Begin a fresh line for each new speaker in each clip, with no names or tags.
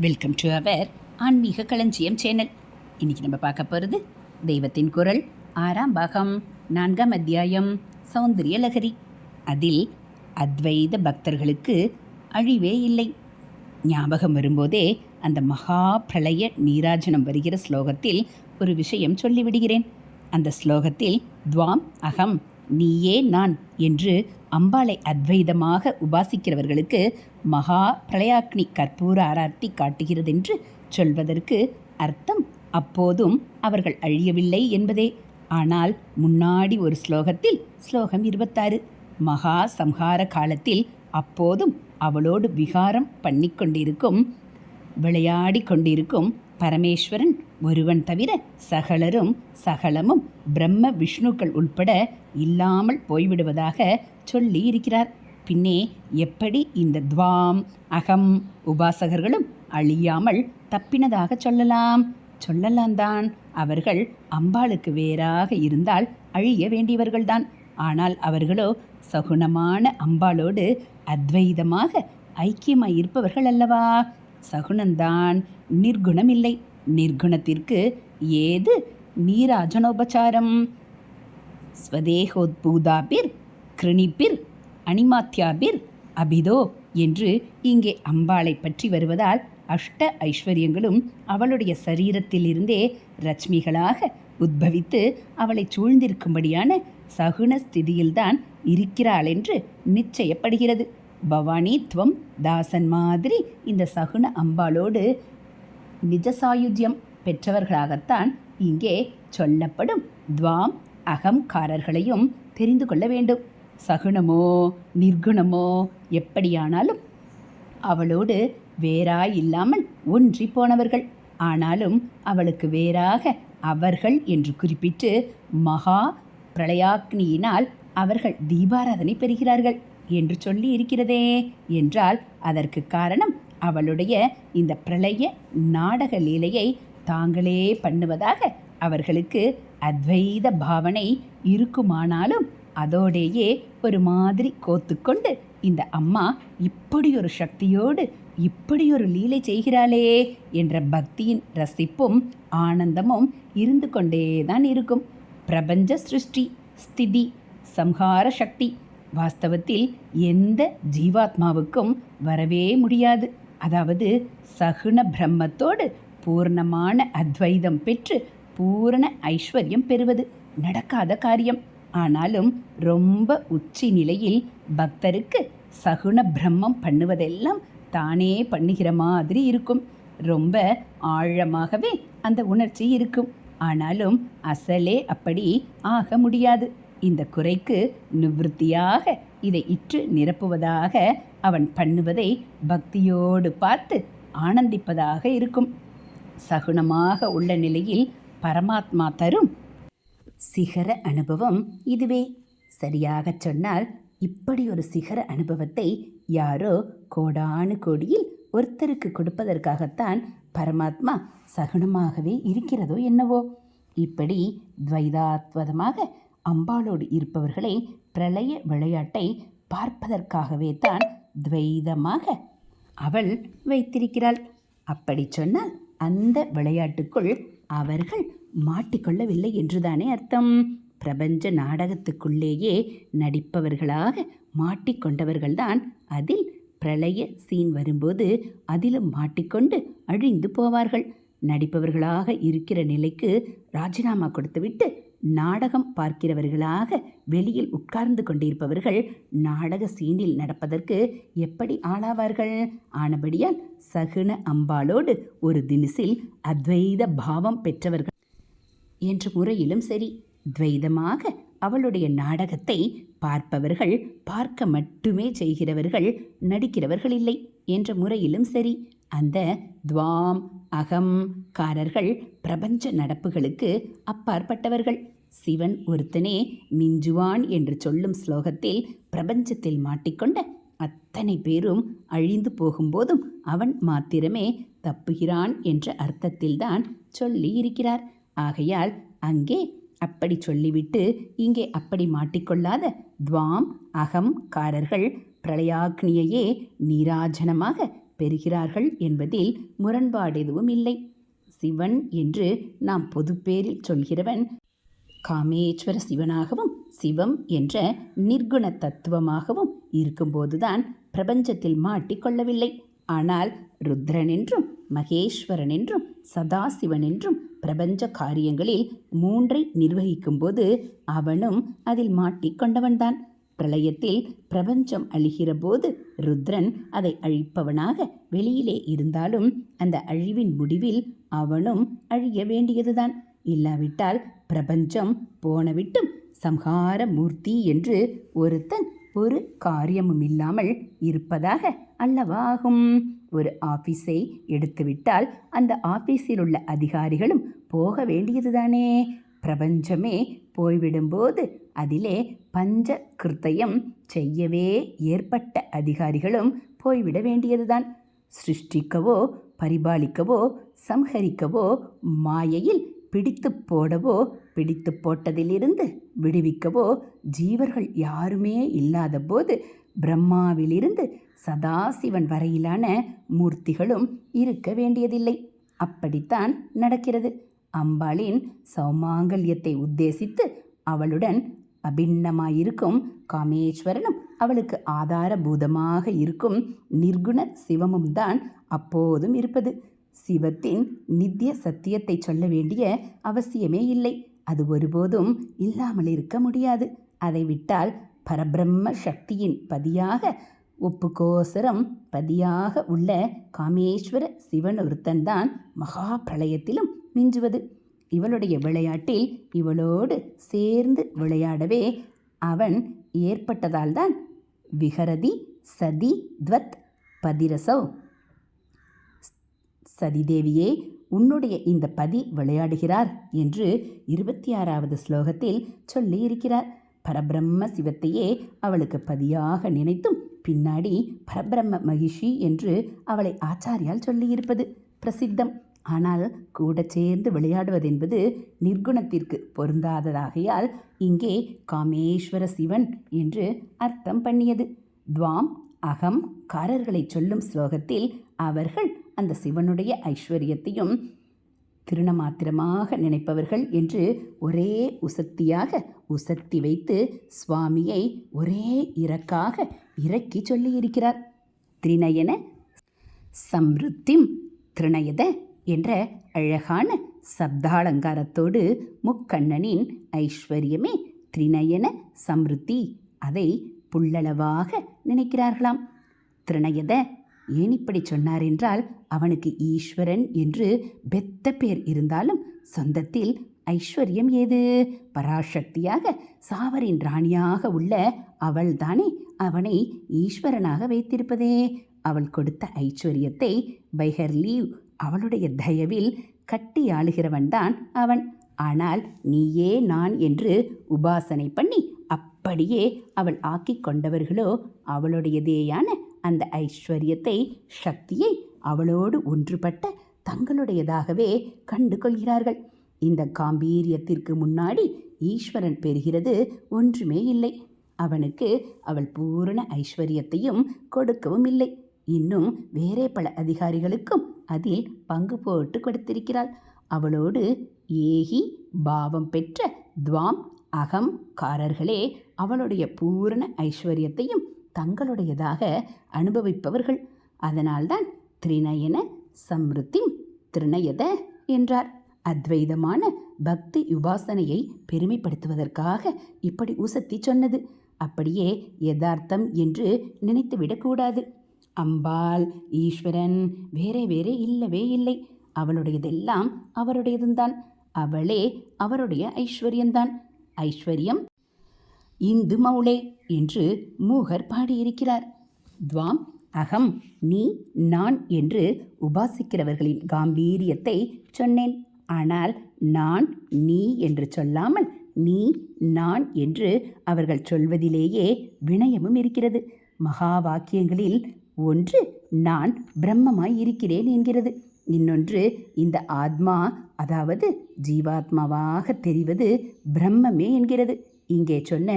Welcome to our ஆன்மீக களஞ்சியம் channel இன்னைக்கு நம்ம பார்க்க போகிறது தெய்வத்தின் குரல் ஆறாம் பாகம் நான்காம் அத்தியாயம் சௌந்தரிய லகரி அதில் அத்வைத பக்தர்களுக்கு அழிவே இல்லை. ஞாபகம் வரும்போதே அந்த மகா பிரளய நீராஜனம் வருகிற ஸ்லோகத்தில் ஒரு விஷயம் சொல்லிவிடுகிறேன். அந்த ஸ்லோகத்தில் துவாம் அகம் நீயே நான் என்று அம்பாளை அத்வைதமாக உபாசிக்கிறவர்களுக்கு மகா பிரளயாக்னி கற்பூர ஆராத்தி காட்டுகிறதென்று சொல்வதற்கு அர்த்தம் அப்போதும் அவர்கள் அழியவில்லை என்பதே. ஆனால் முன்னாடி ஒரு ஸ்லோகத்தில் ஸ்லோகம் இருபத்தாறு மகா சம்ஹார காலத்தில் அப்போதும் அவளோடு விகாரம் பண்ணிக்கொண்டிருக்கும் விளையாடி கொண்டிருக்கும் பரமேஸ்வரன் ஒருவன் தவிர சகலரும் சகலமும் பிரம்ம விஷ்ணுக்கள் உட்பட இல்லாமல் போய்விடுவதாக சொல்லி இருக்கிறார் பின்னே எப்படி இந்த துவாம் அகம் உபாசகர்களும் அழியாமல் தப்பினதாக சொல்லலாம்? சொல்லலாம் தான். அவர்கள் அம்பாளுக்கு வேறாக இருந்தால் அழிய வேண்டியவர்கள்தான். ஆனால் அவர்களோ சகுனமான அம்பாளோடு அத்வைதமாக ஐக்கியமாய் இருப்பவர்கள் அல்லவா சகுனந்தான் நிர்குணம் இல்லை நிர்குணத்திற்கு ஏது நீராஜனோபச்சாரம்? ஸ்வதேகோத்பூதாபிர் கிருணிப்பிர் அனிமாத்யாபிர் அபிதோ என்று இங்கே அம்பாளை பற்றி வருவதால் அஷ்ட ஐஸ்வர்யங்களும் அவளுடைய சரீரத்திலிருந்தே ரச்மிகளாக உத்பவித்து அவளை சூழ்ந்திருக்கும்படியான சகுன ஸ்திதியில்தான் இருக்கிறாள் என்று நிச்சயப்படுகிறது. பவானி துவம் தாசன் மாதிரி இந்த சகுன அம்பாளோடு நிஜசாயுஜ்யம் பெற்றவர்களாகத்தான் இங்கே சொல்லப்படும் துவாம் அகம்காரர்களையும் தெரிந்து கொள்ள வேண்டும். சகுனமோ நிர்குணமோ எப்படியானாலும் அவளோடு வேறாய் இல்லாமல் ஒன்றி போனவர்கள். ஆனாலும் அவளுக்கு வேறாக அவர்கள் என்று குறிப்பிட்டு மகா பிரளயாக்னியினால் அவர்கள் தீபாராதனை பெறுகிறார்கள். என்று சொல்லி இருக்கிறதே என்றால் அதற்கு காரணம் அவளுடைய இந்த பிரளய நாடக லீலையை தாங்களே பண்ணுவதாக அவர்களுக்கு அத்வைத பாவனை இருக்குமானாலும் அதோடேயே ஒரு மாதிரி கோத்துக்கொண்டு இந்த அம்மா இப்படி ஒரு சக்தியோடு இப்படி ஒரு லீலை செய்கிறாளே என்ற பக்தியின் ரசிப்பும் ஆனந்தமும் இருந்து கொண்டேதான் இருக்கும். பிரபஞ்ச சிருஷ்டி ஸ்திதி சம்ஹார சக்தி வாஸ்தவத்தில் எந்த ஜீவாத்மாவுக்கும் வரவே முடியாது. அதாவது சகுண பிரம்மத்தோடு பூர்ணமான அத்வைதம் பெற்று பூரண ஐஸ்வர்யம் பெறுவது நடக்காத காரியம். ஆனாலும் ரொம்ப உச்சி நிலையில் பக்தருக்கு சகுண பிரம்மம் பண்ணுவதெல்லாம் தானே பண்ணுகிற மாதிரி இருக்கும். ரொம்ப ஆழமாகவே அந்த உணர்ச்சி இருக்கும். ஆனாலும் அசலே அப்படி ஆக முடியாது. இந்த குறைக்கு நிவர்த்தியாக இதை இற்று நிரப்புவதாக அவன் பண்ணுவதை பக்தியோடு பார்த்து ஆனந்திப்பதாக இருக்கும். சகுனமாக உள்ள நிலையில் பரமாத்மா தரும். சிகர அனுபவம் இதுவே. சரியாகச் சொன்னால் இப்படி ஒரு சிகர அனுபவத்தை யாரோ கோடானு கோடியில் ஒருத்தருக்கு கொடுப்பதற்காகத்தான் பரமாத்மா சகுனமாகவே இருக்கிறதோ என்னவோ. இப்படி துவைதாத்வதமாக அம்பாளோடு இருப்பவர்களை பிரளய விளையாட்டை பார்ப்பதற்காகவே தான் துவைதமாக அவள் வைத்திருக்கிறாள். அப்படி சொன்னால் அந்த விளையாட்டுக்குள் அவர்கள் மாட்டிக்கொள்ளவில்லை என்றுதானே அர்த்தம். பிரபஞ்ச நாடகத்துக்குள்ளேயே நடிப்பவர்களாக மாட்டிக்கொண்டவர்கள்தான் அதில் பிரளய சீன் வரும்போது அதிலும் மாட்டிக்கொண்டு அழிந்து போவார்கள். நடிப்பவர்களாக இருக்கிற நிலைக்கு ராஜினாமா கொடுத்துவிட்டு நாடகம் பார்க்கிறவர்களாக வெளியில் உட்கார்ந்து கொண்டிருப்பவர்கள் நாடக சீனில் நடப்பதற்கு எப்படி ஆளாவார்கள்? ஆனபடியால் சகுன அம்பாளோடு ஒரு தினசில் அத்வைத பாவம் பெற்றவர்கள் என்ற முறையிலும் சரி துவைதமாக அவளுடைய நாடகத்தை பார்ப்பவர்கள் பார்க்க மட்டுமே செய்கிறவர்கள் நடிக்கிறவர்கள் இல்லை என்ற முறையிலும் சரி அந்த துவாம் அகம் காரர்கள் பிரபஞ்ச நடப்புகளுக்கு அப்பாற்பட்டவர்கள். சிவன் ஒருத்தனே மிஞ்சுவான் என்று சொல்லும் ஸ்லோகத்தில் பிரபஞ்சத்தில் மாட்டிக்கொண்ட அத்தனை பேரும் அழிந்து போகும்போதும் அவன் மாத்திரமே தப்புகிறான் என்ற அர்த்தத்தில்தான் சொல்லி இருக்கிறார் ஆகையால் அங்கே அப்படி சொல்லிவிட்டு இங்கே அப்படி மாட்டிக்கொள்ளாத துவாம் அகம் காரர்கள் பிரளயாக்னியையே நீராஜனமாக பெறுகிறார்கள் என்பதில் முரண்பாடு எதுவும் இல்லை. சிவன் என்று நாம் பொதுப்பேரில் சொல்கிறவன் காமேஸ்வர சிவனாகவும் சிவம் என்ற நிர்குண தத்துவமாகவும் இருக்கும்போதுதான் பிரபஞ்சத்தில் மாட்டிக்கொள்ளவில்லை ஆனால் ருத்ரன் என்றும் மகேஸ்வரன் என்றும் சதாசிவன் என்றும் பிரபஞ்ச காரியங்களில் மூன்றை நிர்வகிக்கும்போது அவனும் அதில் மாட்டிக்கொண்டவன்தான் பிரளயத்தில் பிரபஞ்சம் அழிகிற போது ருத்ரன் அதை அழிப்பவனாக வெளியிலே இருந்தாலும் அந்த அழிவின் முடிவில் அவனும் அழிய வேண்டியதுதான். இல்லாவிட்டால் பிரபஞ்சம் போனவிட்டும் சம்ஹார மூர்த்தி என்று ஒருத்தன் ஒரு காரியமும் இல்லாமல் இருப்பதாக அல்லவாகும். ஒரு ஆபீஸை எடுத்துவிட்டால் அந்த ஆபீஸில் உள்ள அதிகாரிகளும் போக வேண்டியதுதானே. பிரபஞ்சமே போய்விடும்போது அதிலே பஞ்ச கிருத்தயம் செய்யவே ஏற்பட்ட அதிகாரிகளும் போய்விட வேண்டியதுதான். சிருஷ்டிக்கவோ பரிபாலிக்கவோ சம்ஹரிக்கவோ மாயையில் பிடித்து போடவோ பிடித்து போட்டதிலிருந்து விடுவிக்கவோ ஜீவர்கள் யாருமே இல்லாத போது பிரம்மாவிலிருந்து சதாசிவன் வரையிலான மூர்த்திகளும் இருக்க வேண்டியதில்லை. அப்படித்தான் நடக்கிறது. அம்பாளின் சௌமாங்கல்யத்தை உத்தேசித்து அவளுடன் அபிண்ணமாயிருக்கும் காமேஸ்வரனும் அவளுக்கு ஆதாரபூதமாக இருக்கும் நிர்குண சிவமும் தான் அப்போதும் இருப்பது. சிவத்தின் நித்திய சத்தியத்தை சொல்ல வேண்டிய அவசியமே இல்லை. அது ஒருபோதும் இல்லாமல் இருக்க முடியாது. அதை விட்டால் பரபிரம்ம சக்தியின் பதியாக ஒப்புக்கோசரம் பதியாக உள்ள காமேஸ்வர சிவன் ஒருத்தன்தான் மகா பிரளயத்திலும் மிஞ்சுவது. இவளுடைய விளையாட்டில் இவளோடு சேர்ந்து விளையாடவே அவன் ஏற்பட்டதால்தான் விகரதி சதி துவத் பதிரசௌ. சதிதேவியே உன்னுடைய இந்த பதி விளையாடுகிறார் என்று இருபத்தி ஆறாவது ஸ்லோகத்தில் சொல்லியிருக்கிறார். பரபிரம்ம சிவத்தையே அவளுக்கு பதியாக நினைத்தும் பின்னாடி பரபிரம்ம மகிஷி என்று அவளை ஆச்சாரியால் சொல்லியிருப்பது பிரசித்தம். ஆனால் கூட சேர்ந்து விளையாடுவதென்பது நிர்குணத்திற்கு பொருந்தாததாகையால் இங்கே காமேஸ்வர சிவன் என்று அர்த்தம் பண்ணியது. துவாம் அகம் காரர்களை சொல்லும் ஸ்லோகத்தில் அவர்கள் அந்த சிவனுடைய ஐஸ்வர்யத்தையும் திருணமாத்திரமாக நினைப்பவர்கள் என்று ஒரே உசத்தியாக உசத்தி வைத்து சுவாமியை ஒரே இறக்காக இறக்கி சொல்லியிருக்கிறார். திரிநயன சம்ருத்திம் திருநயத என்ற அழகான சப்தாலங்காரத்தோடு முக்கண்ணனின் ஐஸ்வர்யமே திரிநயன சம்ருத்தி அதை புள்ளளவாக நினைக்கிறார்களாம். திருநயத ஏன் இப்படி சொன்னார் என்றால் அவனுக்கு ஈஸ்வரன் என்று பெத்த பேர் இருந்தாலும் சொந்தத்தில் ஐஸ்வர்யம் ஏது? பராசக்தியாக சாவரின் ராணியாக உள்ள அவள்தானே அவனை ஈஸ்வரனாக வைத்திருப்பதே. அவள் கொடுத்த ஐஸ்வர்யத்தை பைஹர்லீவ் அவளுடைய தயவில் கட்டி ஆளுகிறவன்தான் அவன். ஆனால் நீயே நான் என்று உபாசனை பண்ணி அப்படியே அவள் ஆக்கிக் கொண்டவர்களோ அவளுடையதேயான அந்த ஐஸ்வர்யத்தை சக்தியை அவளோடு ஒன்றுபட்ட தங்களுடையதாகவே கண்டு கொள்கிறார்கள் இந்த காம்பீரியத்திற்கு முன்னாடி ஈஸ்வரன் பெறுகிறது ஒன்றுமே இல்லை. அவனுக்கு அவள் பூரண ஐஸ்வர்யத்தையும் கொடுக்கவும் இல்லை. இன்னும் வேறே பல அதிகாரிகளுக்கும் அதில் பங்கு போட்டு கொடுத்திருக்கிறாள். அவளோடு ஏகி பாவம் பெற்ற துவாம் அகம் காரர்களே அவளுடைய பூரண ஐஸ்வர்யத்தையும் தங்களுடையதாக அனுபவிப்பவர்கள். அதனால்தான் திரிநயன சம்ருத்தி திருநயத என்றார். அத்வைதமான பக்தி உபாசனையை பெருமைப்படுத்துவதற்காக இப்படி உசத்தி சொன்னது. அப்படியே யதார்த்தம் என்று நினைத்துவிடக்கூடாது. அம்பாள் ஈஸ்வரன் வேறே வேறே இல்லவே இல்லை. அவளுடையதெல்லாம் அவருடையதுந்தான். அவளே அவருடைய ஐஸ்வர்யந்தான். ஐஸ்வர்யம் இந்து மௌளே என்று மூகர் பாடியிருக்கிறார். துவாம் அகம் நீ நான் என்று உபாசிக்கிறவர்களின் காம்பீரியத்தை சொன்னேன். ஆனால் நான் நீ என்று சொல்லாமல் நீ நான் என்று அவர்கள் சொல்வதிலேயே வினயமும் இருக்கிறது. மகா வாக்கியங்களில் ஒன்று நான் பிரம்மமாய் இருக்கிறேன் என்கிறது. இன்னொன்று இந்த ஆத்மா அதாவது ஜீவாத்மாவாக தெரிவது பிரம்மமே என்கிறது. இங்கே சொன்ன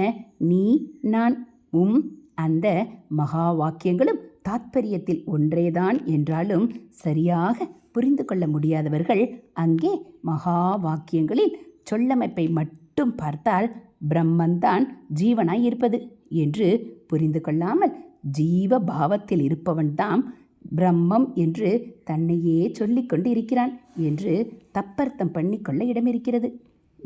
நீ நான் உம் அந்த மகா வாக்கியங்களும் தாத்பரியத்தில் ஒன்றேதான் என்றாலும் சரியாக புரிந்து கொள்ள முடியாதவர்கள் அங்கே மகா வாக்கியங்களில் சொல்லமைப்பை மட்டும் பார்த்தால் பிரம்மன்தான் ஜீவனாய் இருப்பது என்று புரிந்து கொள்ளாமல் ஜீவ பாவத்தில் இருப்பவன்தாம் பிரம்மம் என்று தன்னையே சொல்லிக்கொண்டு இருக்கிறான் என்று தப்பர்த்தம் பண்ணிக்கொள்ள இடமிருக்கிறது.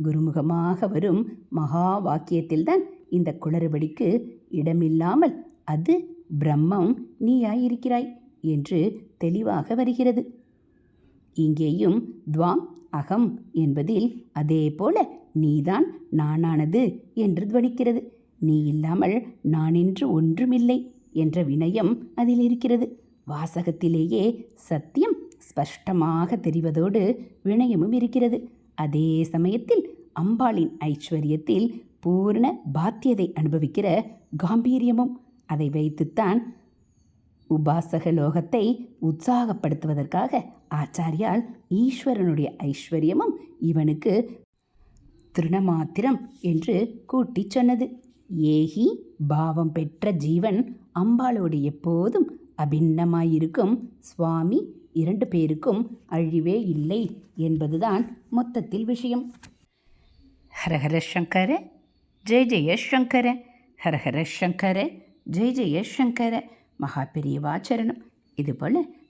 குருமுகமாக வரும் மகா வாக்கியத்தில்தான் இந்த குளறுபடிக்கு இடமில்லாமல் அது பிரம்மம் நீயாயிருக்கிறாய் என்று தெளிவாக வருகிறது. இங்கேயும் துவாம் அகம் என்பதில் அதே போல நீதான் நானானது என்று துவனிக்கிறது. நீ இல்லாமல் நானென்று ஒன்றுமில்லை. என்ற வினயம் அதில் இருக்கிறது. வாசகத்திலேயே சத்தியம் ஸ்பஷ்டமாக தெரிவதோடு வினயமும் இருக்கிறது. அதே சமயத்தில் அம்பாளின் ஐஸ்வர்யத்தில் பூர்ண பாத்தியதை அனுபவிக்கிற காம்பீரியமும் அதை வைத்துத்தான் உபாசக லோகத்தை உற்சாகப்படுத்துவதற்காக ஆச்சாரியால் ஈஸ்வரனுடைய ஐஸ்வர்யமும் இவனுக்கு திருணமாத்திரம் என்று கூட்டிச் சொன்னது. ஏகி பாவம் பெற்ற ஜீவன் அம்பாளோடு எப்போதும் அபிண்ணமாயிருக்கும் சுவாமி இரண்டு பேருக்கும் அழிவே இல்லை என்பதுதான் மொத்தத்தில் விஷயம். ஹரஹர சங்கர ஜெய ஜெய சங்கர ஹரஹர சங்கர ஜெய ஜெய சங்கர. மகா பெரியவாச்சரணம் இதுபோல்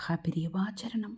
மகாபிரியவாச்சரணம்